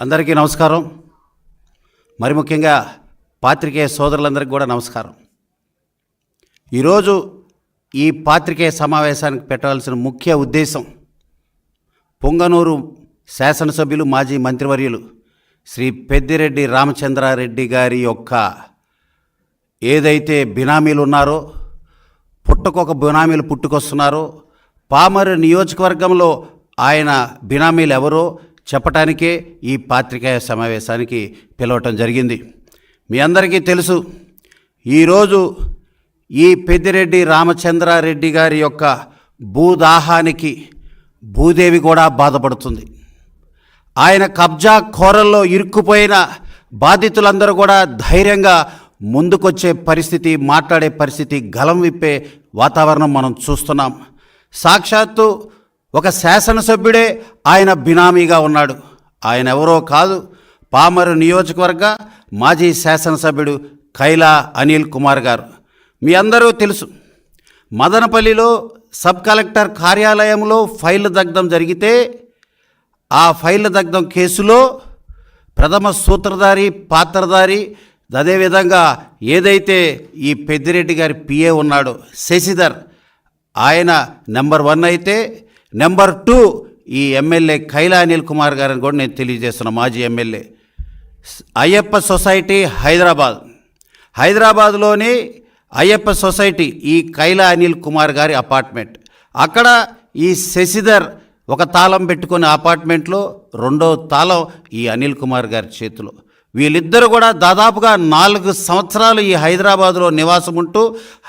అందరికీ నమస్కారం. మరి ముఖ్యంగా పాత్రికేయ సోదరులందరికీ కూడా నమస్కారం. ఈరోజు ఈ పాత్రికేయ సమావేశానికి పెట్టవలసిన ముఖ్య ఉద్దేశం పొంగనూరు శాసనసభ్యులు మాజీ మంత్రివర్యులు శ్రీ పెద్దిరెడ్డి రామచంద్రారెడ్డి గారి యొక్క ఏదైతే బినామీలు ఉన్నారో పుట్టకొక బినామీలు పుట్టుకొస్తున్నారో పామరు నియోజకవర్గంలో ఆయన బినామీలు ఎవరో చెప్పటానికే ఈ పాత్రికేయ సమావేశానికి పిలవటం జరిగింది. మీ అందరికీ తెలుసు ఈరోజు ఈ పెద్దిరెడ్డి రామచంద్రారెడ్డి గారి యొక్క భూదాహానికి భూదేవి కూడా బాధపడుతుంది. ఆయన కబ్జా కోరల్లో ఇరుక్కుపోయిన బాధితులందరూ కూడా ధైర్యంగా ముందుకొచ్చే పరిస్థితి మాట్లాడే పరిస్థితి గలం విప్పే వాతావరణం మనం చూస్తున్నాం. సాక్షాత్తు ఒక శాసనసభ్యుడే ఆయన బినామీగా ఉన్నాడు. ఆయన ఎవరో కాదు పామరు నియోజకవర్గ మాజీ శాసనసభ్యుడు కైలా అనిల్ కుమార్ గారు. మీ అందరూ తెలుసు మదనపల్లిలో సబ్ కలెక్టర్ కార్యాలయంలో ఫైల్ దగ్ధం జరిగితే ఆ ఫైల్ దగ్ధం కేసులో ప్రథమ సూత్రధారి పాత్రధారి అదేవిధంగా ఏదైతే ఈ పెద్దిరెడ్డి గారి పిఏ ఉన్నాడో శశిధర్ ఆయన నెంబర్ వన్ అయితే నెంబర్ టూ ఈ ఎమ్మెల్యే కైలా అనిల్ కుమార్ గారిని కూడా నేను తెలియజేస్తున్నా మాజీ ఎమ్మెల్యే. అయ్యప్ప సొసైటీ హైదరాబాద్. హైదరాబాద్లోని అయ్యప్ప సొసైటీ ఈ కైలా అనిల్ కుమార్ గారి అపార్ట్మెంట్. అక్కడ ఈ శశిధర్ ఒక తాళం పెట్టుకునే అపార్ట్మెంట్లో రెండో తాళం ఈ అనిల్ కుమార్ గారి చేతిలో. వీళ్ళిద్దరూ కూడా దాదాపుగా నాలుగు సంవత్సరాలు ఈ హైదరాబాదులో నివాసం ఉంటూ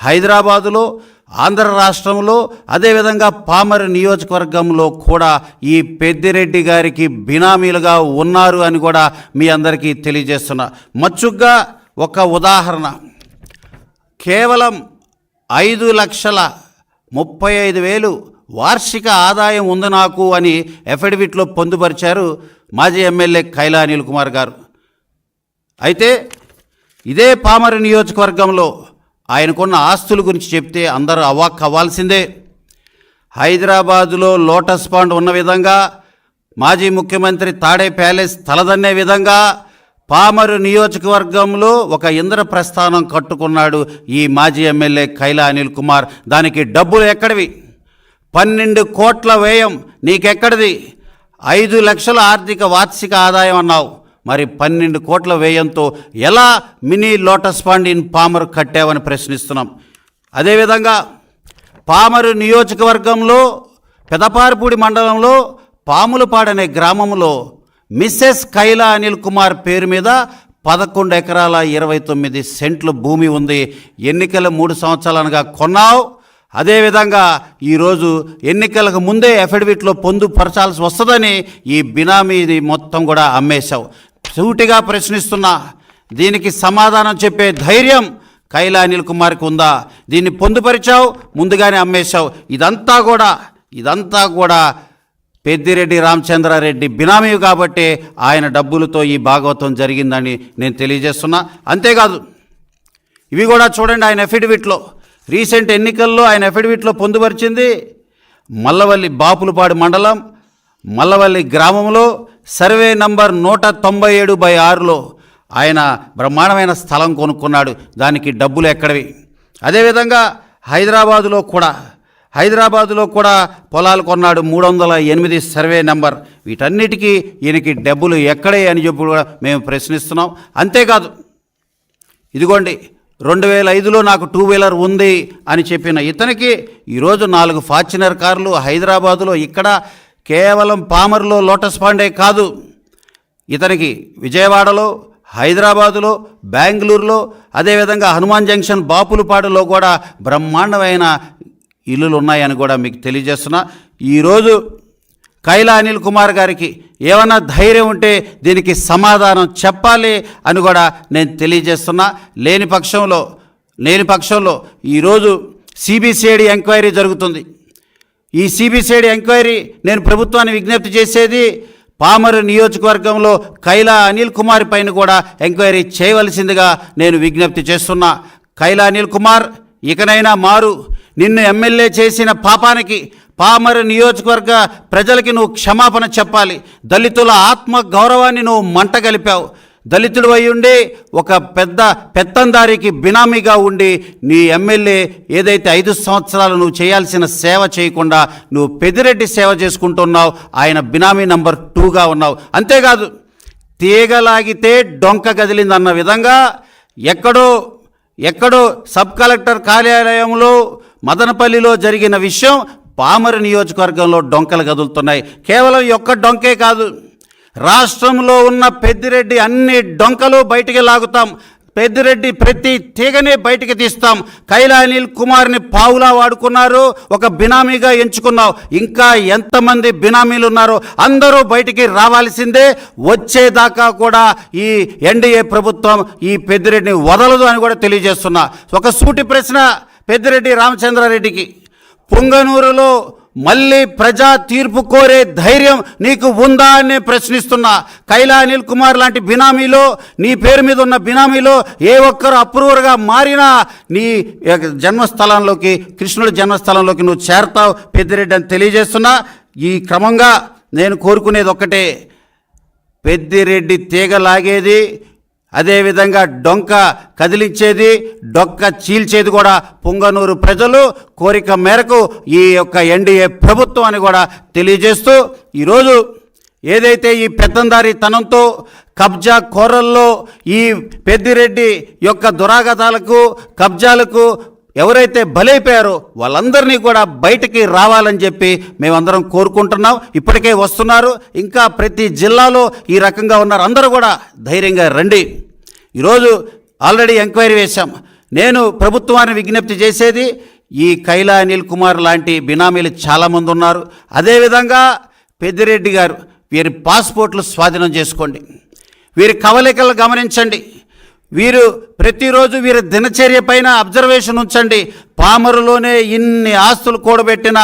హైదరాబాదులో ఆంధ్ర రాష్ట్రంలో అదేవిధంగా పామర్ నియోజకవర్గంలో కూడా ఈ పెద్దిరెడ్డి గారికి బినామీలుగా ఉన్నారు అని కూడా మీ అందరికీ తెలియజేస్తున్నా. మచ్చుగ్గా ఒక ఉదాహరణ. కేవలం ఐదు లక్షల ముప్పై ఐదు వేలు వార్షిక ఆదాయం ఉంది నాకు అని ఎఫిడవిట్లో పొందుపరిచారు మాజీ ఎమ్మెల్యే కైలా అనిల్ కుమార్ గారు. అయితే ఇదే పామరు నియోజకవర్గంలో ఆయనకున్న ఆస్తుల గురించి చెప్తే అందరూ అవాక్ అవ్వాల్సిందే. హైదరాబాదులో లోటస్ పాండ్ ఉన్న విధంగా మాజీ ముఖ్యమంత్రి తాడే ప్యాలెస్ తలదన్నే విధంగా పామరు నియోజకవర్గంలో ఒక ఇంద్ర ప్రస్థానం కట్టుకున్నాడు ఈ మాజీ ఎమ్మెల్యే కైలా అనిల్ కుమార్. దానికి డబ్బులు ఎక్కడివి? పన్నెండు కోట్ల వ్యయం నీకెక్కడిది? ఐదు లక్షల ఆర్థిక వార్షిక ఆదాయం అన్నావు. మరి పన్నెండు కోట్ల వ్యయంతో ఎలా mini lotus pond in Pamarru కట్టావని ప్రశ్నిస్తున్నాం. అదేవిధంగా పామరు నియోజకవర్గంలో పెదపారపూడి మండలంలో పాములపాడనే గ్రామంలో మిస్సెస్ కైలా అనిల్ కుమార్ పేరు మీద పదకొండు ఎకరాల ఇరవై తొమ్మిది సెంట్లు భూమి ఉంది. ఎన్నికల మూడు సంవత్సరాలుగా కొన్నావు. అదేవిధంగా ఈరోజు ఎన్నికలకు ముందే అఫిడవిట్లో పొందుపరచాల్సి వస్తుందని ఈ బినామీని మొత్తం కూడా అమ్మేశావు. సూటిగా ప్రశ్నిస్తున్నా దీనికి సమాధానం చెప్పే ధైర్యం కైలా అనిల్ కుమార్కి ఉందా? దీన్ని పొందుపరిచావు ముందుగానే అమ్మేశావు. ఇదంతా కూడా ఇదంతా కూడా పెద్దిరెడ్డి రామచంద్రారెడ్డి బినామీ కాబట్టి ఆయన డబ్బులతో ఈ భాగవతం జరిగిందని నేను తెలియజేస్తున్నా. అంతేకాదు ఇవి కూడా చూడండి ఆయన అఫిడవిట్లో రీసెంట్ ఎన్నికల్లో ఆయన అఫిడవిట్లో పొందుపరిచింది మల్లవల్లి బాపులపాడు మండలం మల్లవల్లి గ్రామంలో సర్వే నంబర్ నూట తొంభై ఏడు బై ఆరులో ఆయన బ్రహ్మాండమైన స్థలం కొనుక్కున్నాడు. దానికి డబ్బులు ఎక్కడవి? అదేవిధంగా హైదరాబాదులో కూడా హైదరాబాదులో కూడా పొలాలు కొన్నాడు మూడు వందల ఎనిమిది సర్వే నెంబర్. వీటన్నిటికీ ఈయనకి డబ్బులు ఎక్కడే అని చెప్పి కూడా మేము ప్రశ్నిస్తున్నాం. అంతేకాదు ఇదిగోండి రెండు వేల ఐదులో నాకు టూ వీలర్ ఉంది అని చెప్పిన ఇతనికి ఈరోజు నాలుగు ఫార్చునర్ కార్లు హైదరాబాదులో ఇక్కడ కేవలం పామర్లో లోటస్ పాండే కాదు. ఇతనికి విజయవాడలో హైదరాబాదులో బెంగళూరులో అదేవిధంగా హనుమాన్ జంక్షన్ బాపులపాడులో కూడా బ్రహ్మాండమైన ఇల్లులు ఉన్నాయని కూడా మీకు తెలియజేస్తున్నా. ఈరోజు కైలా అనిల్ కుమార్ గారికి ఏమన్నా ధైర్యం ఉంటే దీనికి సమాధానం చెప్పాలి అని కూడా నేను తెలియజేస్తున్నా. లేని పక్షంలో లేని పక్షంలో ఈరోజు సిబిసిఐడి ఎంక్వైరీ జరుగుతుంది. ఈ సిబిసిఐడి ఎంక్వైరీ నేను ప్రభుత్వాన్ని విజ్ఞప్తి చేసేది పామరు నియోజకవర్గంలో కైలా అనిల్ కుమార్ పైన కూడా ఎంక్వైరీ చేయవలసిందిగా నేను విజ్ఞప్తి చేస్తున్నా. కైలా అనిల్ కుమార్ ఇకనైనా మారు. నిన్ను ఎమ్మెల్యే చేసిన పాపానికి పామరు నియోజకవర్గ ప్రజలకి నువ్వు క్షమాపణ చెప్పాలి. దళితుల ఆత్మ గౌరవాన్ని నువ్వు మంట కలిపావు. దళితుడు అయి ఉండి ఒక పెద్ద పెత్తందారికి బినామీగా ఉండి నీ ఎమ్మెల్యే ఏదైతే ఐదు సంవత్సరాలు నువ్వు చేయాల్సిన సేవ చేయకుండా నువ్వు పెదిరెడ్డి సేవ చేసుకుంటున్నావు ఆయన బినామీ నంబర్ టూగా ఉన్నావు. అంతేకాదు తీగలాగితే డొంక కదిలిందన్న విధంగా ఎక్కడో ఎక్కడో సబ్ కలెక్టర్ కార్యాలయంలో మదనపల్లిలో జరిగిన విషయం పామర నియోజకవర్గంలో డొంకలు కదులుతున్నాయి కేవలం ఒక్క డొంకే కాదు రాష్ట్రంలో ఉన్న పెద్దిరెడ్డి అన్ని డొంకలు బయటికి లాగుతాం. పెద్దిరెడ్డి ప్రతి తీగని బయటికి తీస్తాం. కైలానీల్ కుమార్ని పావులా వాడుకున్నారు. ఒక బినామీగా ఎంచుకున్నావు. ఇంకా ఎంతమంది బినామీలు ఉన్నారో అందరూ బయటికి రావాల్సిందే. వచ్చేదాకా కూడా ఈ ఎన్డీఏ ప్రభుత్వం ఈ పెద్దిరెడ్డిని వదలదు అని కూడా తెలియజేస్తున్నా. ఒక సూటి ప్రశ్న పెద్దిరెడ్డి రామచంద్రారెడ్డికి. పుంగనూరులో మళ్ళీ ప్రజా తీర్పు కోరే ధైర్యం నీకు ఉందా అని నేను ప్రశ్నిస్తున్నా. కైలా అనిల్ కుమార్ లాంటి బినామీలో నీ పేరు మీద ఉన్న బినామీలో ఏ ఒక్కరు అప్రూవర్గా మారినా నీ యొక్క జన్మస్థలంలోకి కృష్ణుడి జన్మస్థలంలోకి నువ్వు చేరతావు పెద్దిరెడ్డి అని తెలియజేస్తున్నా. ఈ క్రమంగా నేను కోరుకునేది ఒక్కటే. పెద్దిరెడ్డి తీగ లాగేది అదేవిధంగా డొంక కదిలించేది డొక్క చీల్చేది కూడా పుంగనూరు ప్రజలు కోరిక మేరకు ఈ యొక్క ఎన్డీఏ ప్రభుత్వం అని కూడా తెలియజేస్తూ ఈరోజు ఏదైతే ఈ పెత్తందారి తనంతో కబ్జా కోరల్లో ఈ పెద్దిరెడ్డి యొక్క దురాగతాలకు కబ్జాలకు ఎవరైతే బలైపోయారో వాళ్ళందరినీ కూడా బయటికి రావాలని చెప్పి మేమందరం కోరుకుంటున్నాం. ఇప్పటికే వస్తున్నారు. ఇంకా ప్రతి జిల్లాలో ఈ రకంగా ఉన్నారు. అందరూ కూడా ధైర్యంగా రండి. ఈరోజు ఆల్రెడీ ఎంక్వైరీ వేశాం. నేను ప్రభుత్వాన్ని విజ్ఞప్తి చేసేది ఈ కైలా అనిల్ కుమార్ లాంటి బినామీలు చాలామంది ఉన్నారు. అదేవిధంగా పెద్దిరెడ్డి గారు వీరి పాస్పోర్ట్లు స్వాధీనం చేసుకోండి. వీరి కవలికలు గమనించండి. వీరు ప్రతిరోజు వీరి దినచర్య పైన అబ్జర్వేషన్ ఉంచండి. పామరులోనే ఇన్ని ఆస్తులు కూడబెట్టిన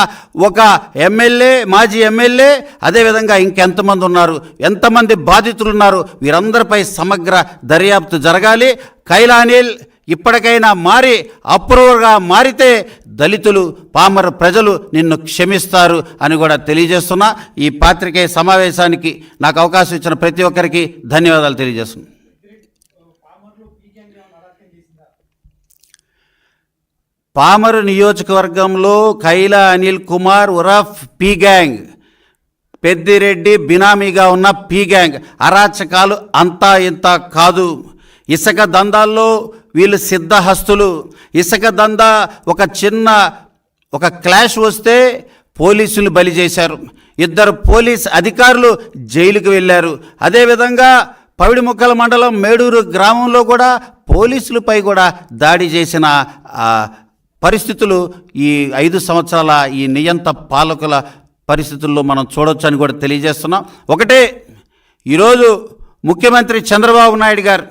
ఒక ఎమ్మెల్యే మాజీ ఎమ్మెల్యే అదేవిధంగా ఇంకెంతమంది ఉన్నారు ఎంతమంది బాధితులు ఉన్నారు వీరందరిపై సమగ్ర దర్యాప్తు జరగాలి. కైలానీల్ ఇప్పటికైనా మారి అప్రూవర్గా మారితే దళితులు పామర ప్రజలు నిన్ను క్షమిస్తారు అని కూడా తెలియజేస్తున్నా. ఈ పాత్రికేయ సమావేశానికి నాకు అవకాశం ఇచ్చిన ప్రతి ఒక్కరికి ధన్యవాదాలు తెలియజేస్తున్నా. పామరు నియోజకవర్గంలో కైలా అనిల్ కుమార్ ఉరఫ్ పీ గ్యాంగ్ పెద్దిరెడ్డి బినామీగా ఉన్న పీ గ్యాంగ్. అరాచకాలు అంతా ఇంత కాదు. ఇసుక దందాల్లో వీళ్ళు సిద్ధహస్తులు. ఇసుక దందా ఒక చిన్న ఒక క్లాష్ వస్తే పోలీసులు బలి చేశారు. ఇద్దరు పోలీస్ అధికారులు జైలుకు వెళ్ళారు. అదేవిధంగా పవిడిముక్కల మండలం మేడూరు గ్రామంలో కూడా పోలీసులపై కూడా దాడి చేసిన పరిస్థితులు ఈ ఐదు సంవత్సరాల ఈ నియంత పాలకుల పరిస్థితుల్లో మనం చూడొచ్చు అని కూడా తెలియజేస్తున్నాం. ఒకటే ఈరోజు ముఖ్యమంత్రి చంద్రబాబు నాయుడు గారు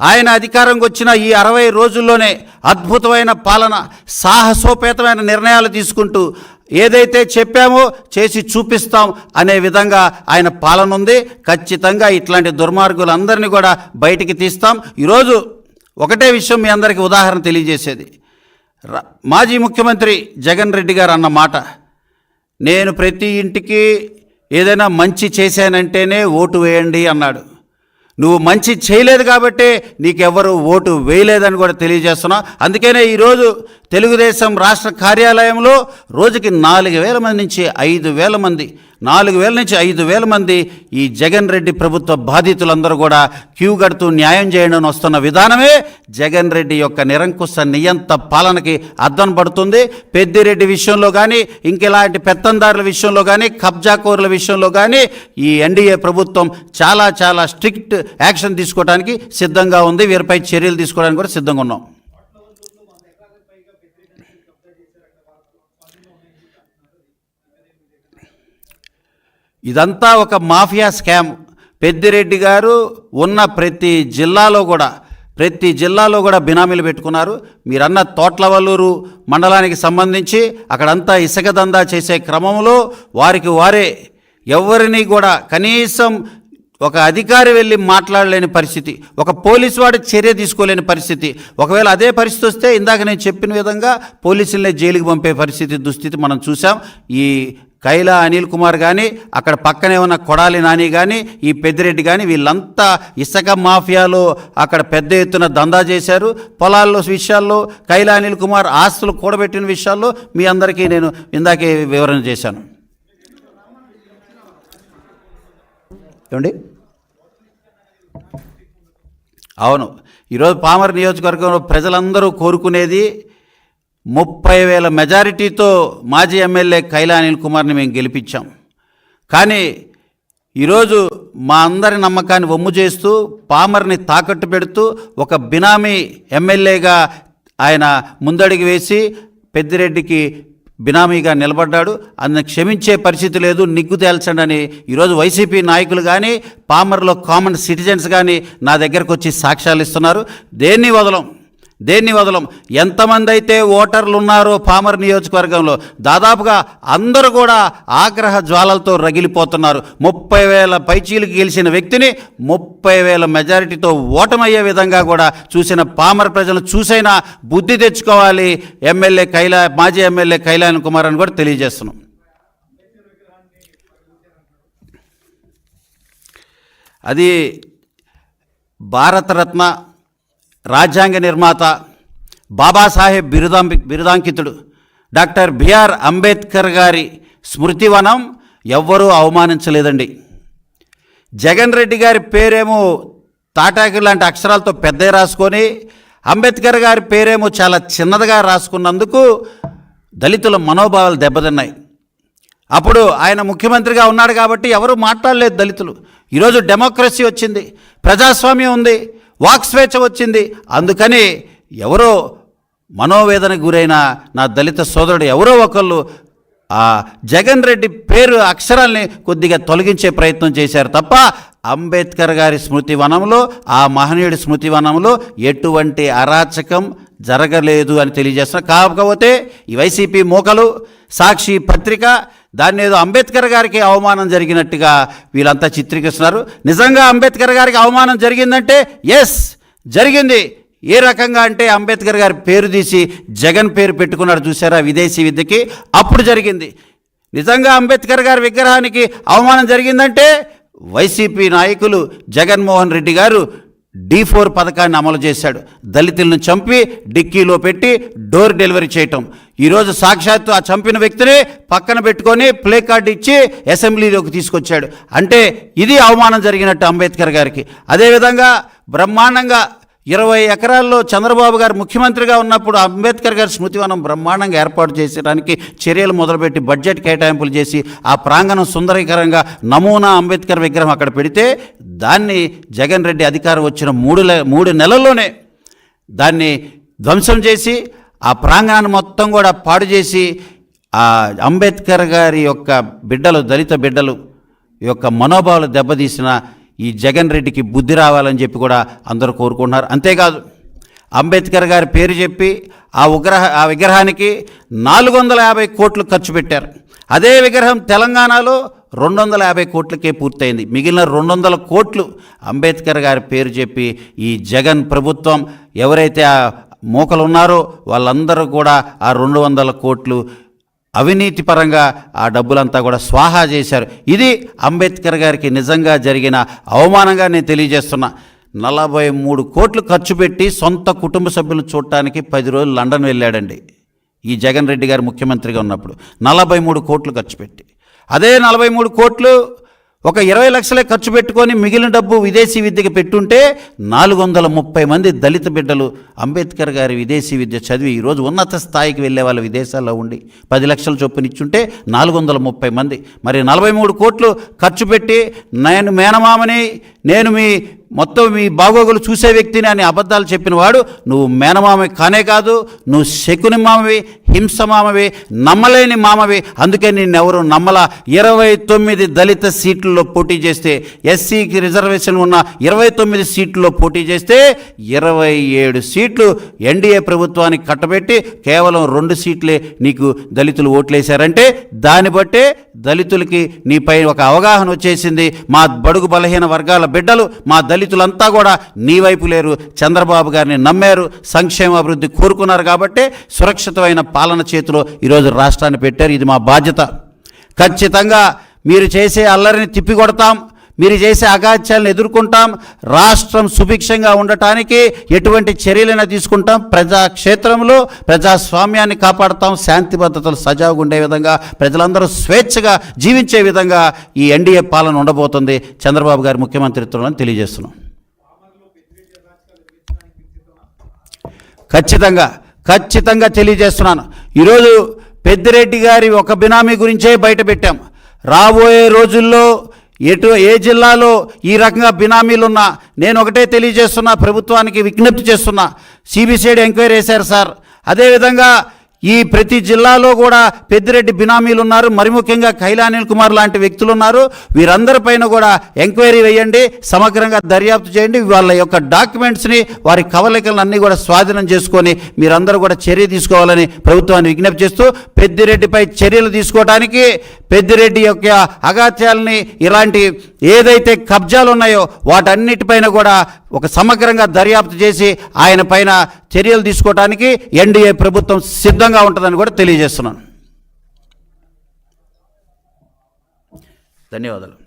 ఆయన అధికారంకి వచ్చిన ఈ అరవై రోజుల్లోనే అద్భుతమైన పాలన సాహసోపేతమైన నిర్ణయాలు తీసుకుంటూ ఏదైతే చెప్పామో చేసి చూపిస్తాం అనే విధంగా ఆయన పాలన ఉంది. ఖచ్చితంగా ఇట్లాంటి దుర్మార్గులందరినీ కూడా బయటికి తీస్తాం. ఈరోజు ఒకటే విషయం మీ అందరికీ ఉదాహరణ తెలియజేసేది. మాజీ ముఖ్యమంత్రి జగన్ రెడ్డి గారు అన్న మాట. నేను ప్రతి ఇంటికి ఏదైనా మంచి చేశానంటేనే ఓటు వేయండి అన్నాడు. నువ్వు మంచి చేయలేదు కాబట్టి నీకెవ్వరు ఓటు వేయలేదని కూడా తెలియజేస్తున్నావు అందుకనే ఈరోజు తెలుగుదేశం రాష్ట్ర కార్యాలయంలో రోజుకి నాలుగు వేల మంది నుంచి ఐదు వేల మంది నాలుగు వేల నుంచి ఐదు వేల మంది ఈ జగన్ రెడ్డి ప్రభుత్వ బాధితులందరూ కూడా క్యూ కడుతూ న్యాయం చేయడం వస్తున్న విధానమే జగన్ రెడ్డి యొక్క నిరంకుశ నియంత పాలనకి అద్దం పడుతుంది. పెద్దిరెడ్డి విషయంలో కానీ ఇంకెలాంటి పెత్తందారుల విషయంలో కానీ కబ్జాకోరుల విషయంలో కానీ ఈ ఎన్డీఏ ప్రభుత్వం చాలా చాలా స్ట్రిక్ట్ యాక్షన్ తీసుకోవడానికి సిద్ధంగా ఉంది. వీరిపై చర్యలు తీసుకోవడానికి కూడా సిద్ధంగా ఉన్నాం. ఇదంతా ఒక మాఫియా స్కామ్. పెద్దిరెడ్డి గారు ఉన్న ప్రతి జిల్లాలో కూడా ప్రతి జిల్లాలో కూడా బినామీలు పెట్టుకున్నారు. మీరన్న తోట్లవల్లూరు మండలానికి సంబంధించి అక్కడంతా ఇసుక దందా చేసే క్రమంలో వారికి వారే ఎవరిని కూడా కనీసం ఒక అధికారి వెళ్ళి మాట్లాడలేని పరిస్థితి ఒక పోలీసు వాడు చర్య తీసుకోలేని పరిస్థితి. ఒకవేళ అదే పరిస్థితి వస్తే ఇందాక నేను చెప్పిన విధంగా పోలీసులనే జైలుకి పంపే పరిస్థితి దుస్థితి మనం చూసాం ఈ కైలా అనిల్ కుమార్ కానీ అక్కడ పక్కనే ఉన్న కొడాలి నాని కానీ ఈ పెద్దిరెడ్డి కానీ వీళ్ళంతా ఇసుక మాఫియాలో అక్కడ పెద్ద ఎత్తున దందా చేశారు. పొలాల్లో విషయాల్లో కైలా అనిల్ కుమార్ ఆస్తులు కూడబెట్టిన విషయాల్లో మీ అందరికీ నేను ఇందాకే వివరణ చేశాను. ఏమండి? అవును. ఈరోజు పామర్ నియోజకవర్గంలో ప్రజలందరూ కోరుకునేది ముప్పై వేల మెజారిటీతో మాజీ ఎమ్మెల్యే కైలా అనిల్ కుమార్ని మేము గెలిపించాం. కానీ ఈరోజు మా అందరి నమ్మకాన్ని వమ్ము చేస్తూ పామర్ని తాకట్టు పెడుతూ ఒక బినామీ ఎమ్మెల్యేగా ఆయన ముందడుగు వేసి పెద్దిరెడ్డికి బినామీగా నిలబడ్డాడు. అతను క్షమించే పరిస్థితి లేదు. నిగ్గు తేల్చండి ఈరోజు వైసీపీ నాయకులు కానీ పామర్లో కామన్ సిటిజన్స్ కానీ నా దగ్గరకు వచ్చి సాక్ష్యాలు ఇస్తున్నారు. దేన్ని వదలం? దేన్ని వదలం? ఎంతమంది అయితే ఓటర్లు ఉన్నారో పామర్ నియోజకవర్గంలో దాదాపుగా అందరూ కూడా ఆగ్రహ జ్వాలలతో రగిలిపోతున్నారు. ముప్పై వేల పైచీలకు గెలిచిన వ్యక్తిని ముప్పై వేల మెజారిటీతో ఓటమయ్యే విధంగా కూడా చూసిన పామర్ ప్రజలు చూసైనా బుద్ధి తెచ్చుకోవాలి. ఎమ్మెల్యే కైలా మాజీ ఎమ్మెల్యే కైలాన్ కుమార్ అని కూడా తెలియజేస్తున్నాం. అది భారతరత్న రాజ్యాంగ నిర్మాత బాబాసాహెబ్ బిరుదాం బిరుదాంకితుడు డాక్టర్ బిఆర్ అంబేద్కర్ గారి స్మృతివనం ఎవ్వరూ అవమానించలేదండి. జగన్ రెడ్డి గారి పేరేమో తాటాకి లాంటి అక్షరాలతో పెద్దవి రాసుకొని అంబేద్కర్ గారి పేరేమో చాలా చిన్నదిగా రాసుకున్నందుకు దళితుల మనోభావాలు దెబ్బతిన్నాయి. అప్పుడు ఆయన ముఖ్యమంత్రిగా ఉన్నాడు కాబట్టి ఎవరు మాట్లాడలేదు దళితులు. ఈరోజు డెమోక్రసీ వచ్చింది ప్రజాస్వామ్యం ఉంది వాక్ స్వేచ్ఛ వచ్చింది. అందుకని ఎవరో మనోవేదనకు గురైన నా దళిత సోదరుడు ఎవరో ఒకళ్ళు ఆ జగన్ రెడ్డి పేరు అక్షరాల్ని కొద్దిగా తొలగించే ప్రయత్నం చేశారు తప్ప అంబేద్కర్ గారి స్మృతి వనంలో ఆ మహనీయుడి స్మృతి వనంలో ఎటువంటి అరాచకం జరగలేదు అని తెలియజేస్తున్నారు కాకపోతే ఈ వైసీపీ మూకలు సాక్షి పత్రిక దాన్ని ఏదో అంబేద్కర్ గారికి అవమానం జరిగినట్టుగా వీళ్ళంతా చిత్రీకరిస్తున్నారు. నిజంగా అంబేద్కర్ గారికి అవమానం జరిగిందంటే ఎస్ జరిగింది. ఏ రకంగా అంటే అంబేద్కర్ గారి పేరు తీసి జగన్ పేరు పెట్టుకున్నాడు చూసారా విదేశీ విద్యకి? అప్పుడు జరిగింది. నిజంగా అంబేద్కర్ గారి విగ్రహానికి అవమానం జరిగిందంటే వైసీపీ నాయకులు జగన్మోహన్ రెడ్డి గారు డీ ఫోర్ పథకాన్ని అమలు చేశాడు. దళితులను చంపి డిక్కీలో పెట్టి డోర్ డెలివరీ చేయటం. ఈరోజు సాక్షాత్తు ఆ చంపిన వ్యక్తిని పక్కన పెట్టుకొని ప్లే కార్డు ఇచ్చి అసెంబ్లీలోకి తీసుకొచ్చాడు. అంటే ఇది అవమానం జరిగినట్టు అంబేద్కర్ గారికి. అదేవిధంగా బ్రహ్మాండంగా ఇరవై ఎకరాల్లో చంద్రబాబు గారు ముఖ్యమంత్రిగా ఉన్నప్పుడు అంబేద్కర్ గారి స్మృతివనం బ్రహ్మాండంగా ఏర్పాటు చేయడానికి చర్యలు మొదలుపెట్టి బడ్జెట్ కేటాయింపులు చేసి ఆ ప్రాంగణం సుందరీకరంగా నమూనా అంబేద్కర్ విగ్రహం అక్కడ పెడితే దాన్ని జగన్ రెడ్డి అధికారం వచ్చిన మూడు మూడు నెలల్లోనే దాన్ని ధ్వంసం చేసి ఆ ప్రాంగణాన్ని మొత్తం కూడా పాడు చేసి ఆ అంబేద్కర్ గారి యొక్క బిడ్డలు దళిత బిడ్డలు యొక్క మనోభావాలు దెబ్బతీసిన ఈ జగన్ రెడ్డికి బుద్ధి రావాలని చెప్పి కూడా అందరూ కోరుకుంటున్నారు. అంతేకాదు అంబేద్కర్ గారి పేరు చెప్పి ఆ విగ్రహ ఆ విగ్రహానికి నాలుగు వందల యాభై కోట్లు ఖర్చు పెట్టారు. అదే విగ్రహం తెలంగాణలో రెండు వందల యాభై కోట్లకే పూర్తయింది. మిగిలిన రెండు వందల కోట్లు అంబేద్కర్ గారి పేరు చెప్పి ఈ జగన్ ప్రభుత్వం ఎవరైతే ఆ మూకలు ఉన్నారో వాళ్ళందరూ కూడా ఆ రెండు వందల కోట్లు అవినీతి పరంగా ఆ డబ్బులంతా కూడా స్వాహా చేశారు. ఇది అంబేద్కర్ గారికి నిజంగా జరిగిన అవమానంగా నేను తెలియజేస్తున్నా. నలభై మూడు కోట్లు ఖర్చు పెట్టి సొంత కుటుంబ సభ్యులను చూడటానికి పది రోజులు లండన్ వెళ్ళాడండి. ఈ జగన్ రెడ్డి గారు ముఖ్యమంత్రిగా ఉన్నప్పుడు నలభై మూడు కోట్లు ఖర్చు పెట్టి. అదే నలభై మూడు కోట్లు ఒక ఇరవై లక్షలే ఖర్చు పెట్టుకొని మిగిలిన డబ్బు విదేశీ విద్యకి పెట్టుంటే నాలుగు వందల ముప్పై మంది దళిత బిడ్డలు అంబేద్కర్ గారి విదేశీ విద్య చదివి ఈరోజు ఉన్నత స్థాయికి వెళ్ళే వాళ్ళు విదేశాల్లో ఉండి పది లక్షల చొప్పున ఇచ్చుంటే నాలుగు వందల ముప్పై మంది. మరి నలభై మూడు కోట్లు ఖర్చు పెట్టి నేను మేనమామని నేను మీ మొత్తం మీ బాగోగులు చూసే వ్యక్తిని అని అబద్ధాలు చెప్పిన వాడు నువ్వు మేనమామి కానే కాదు నువ్వు శకుని మామవి హింస మామవే నమ్మలేని మామవి. అందుకే నిన్నెవరు నమ్మల. ఇరవై తొమ్మిది దళిత సీట్లలో పోటీ చేస్తే ఎస్సీకి రిజర్వేషన్ ఉన్న ఇరవై తొమ్మిది సీట్లలో పోటీ చేస్తే ఇరవై ఏడు సీట్లు ఎన్డీఏ ప్రభుత్వానికి కట్టబెట్టి కేవలం రెండు సీట్లే నీకు దళితులు ఓట్లేశారంటే దాన్ని బట్టే దళితులకి నీపై ఒక అవగాహన వచ్చేసింది. మా బడుగు బలహీన వర్గాల బిడ్డలు మా దళితులంతా కూడా నీ వైపు లేరు. చంద్రబాబు గారిని నమ్మారు సంక్షేమ అభివృద్ధి కోరుకున్నారు కాబట్టి సురక్షితమైన పాలన చేతిలో ఈరోజు రాష్ట్రాన్ని పెట్టారు. ఇది మా బాధ్యత. ఖచ్చితంగా మీరు చేసే అల్లరిని తిప్పికొడతాం. మీరు చేసే అగాధ్యాలను ఎదుర్కొంటాం. రాష్ట్రం సుభిక్షంగా ఉండటానికి ఎటువంటి చర్యలైనా తీసుకుంటాం. ప్రజాక్షేత్రంలో ప్రజాస్వామ్యాన్ని కాపాడుతాం. శాంతి భద్రతలు సజావుగా ఉండే విధంగా ప్రజలందరూ స్వేచ్ఛగా జీవించే విధంగా ఈ ఎన్డీఏ పాలన ఉండబోతుంది. చంద్రబాబు గారి ముఖ్యమంత్రిత్వంలో తెలియజేస్తున్నాం. ఖచ్చితంగా ఖచ్చితంగా తెలియజేస్తున్నాను. ఈరోజు పెద్దిరెడ్డి గారి ఒక బినామీ గురించే బయట పెట్టాం రాబోయే రోజుల్లో ఎటు ఏ జిల్లాలో ఈ రకంగా బినామీలున్నా నేను ఒకటే తెలియజేస్తున్నా ప్రభుత్వానికి విజ్ఞప్తి చేస్తున్నా. సిబిసిఐడి ఎంక్వైరీ వేశారు సార్. అదేవిధంగా ఈ ప్రతి జిల్లాలో కూడా పెద్దిరెడ్డి బినామీలు ఉన్నారు. మరి ముఖ్యంగా కైలానిల్ కుమార్ లాంటి వ్యక్తులు ఉన్నారు. వీరందరిపైన కూడా ఎంక్వైరీ వేయండి. సమగ్రంగా దర్యాప్తు చేయండి. వాళ్ళ యొక్క డాక్యుమెంట్స్ని వారి కవలికలను అన్నీ కూడా స్వాధీనం చేసుకొని మీరందరూ కూడా చర్య తీసుకోవాలని ప్రభుత్వాన్ని విజ్ఞప్తి చేస్తూ పెద్దిరెడ్డిపై చర్యలు తీసుకోవడానికి పెద్దిరెడ్డి యొక్క అగాత్యాలని ఇలాంటి ఏదైతే కబ్జాలు ఉన్నాయో వాటన్నిటిపైన కూడా ఒక సమగ్రంగా దర్యాప్తు చేసి ఆయన పైన చర్యలు తీసుకోవడానికి ఎన్డీఏ ప్రభుత్వం సిద్ధంగా ఉంటుందని కూడా తెలియజేస్తున్నాను. ధన్యవాదాలు.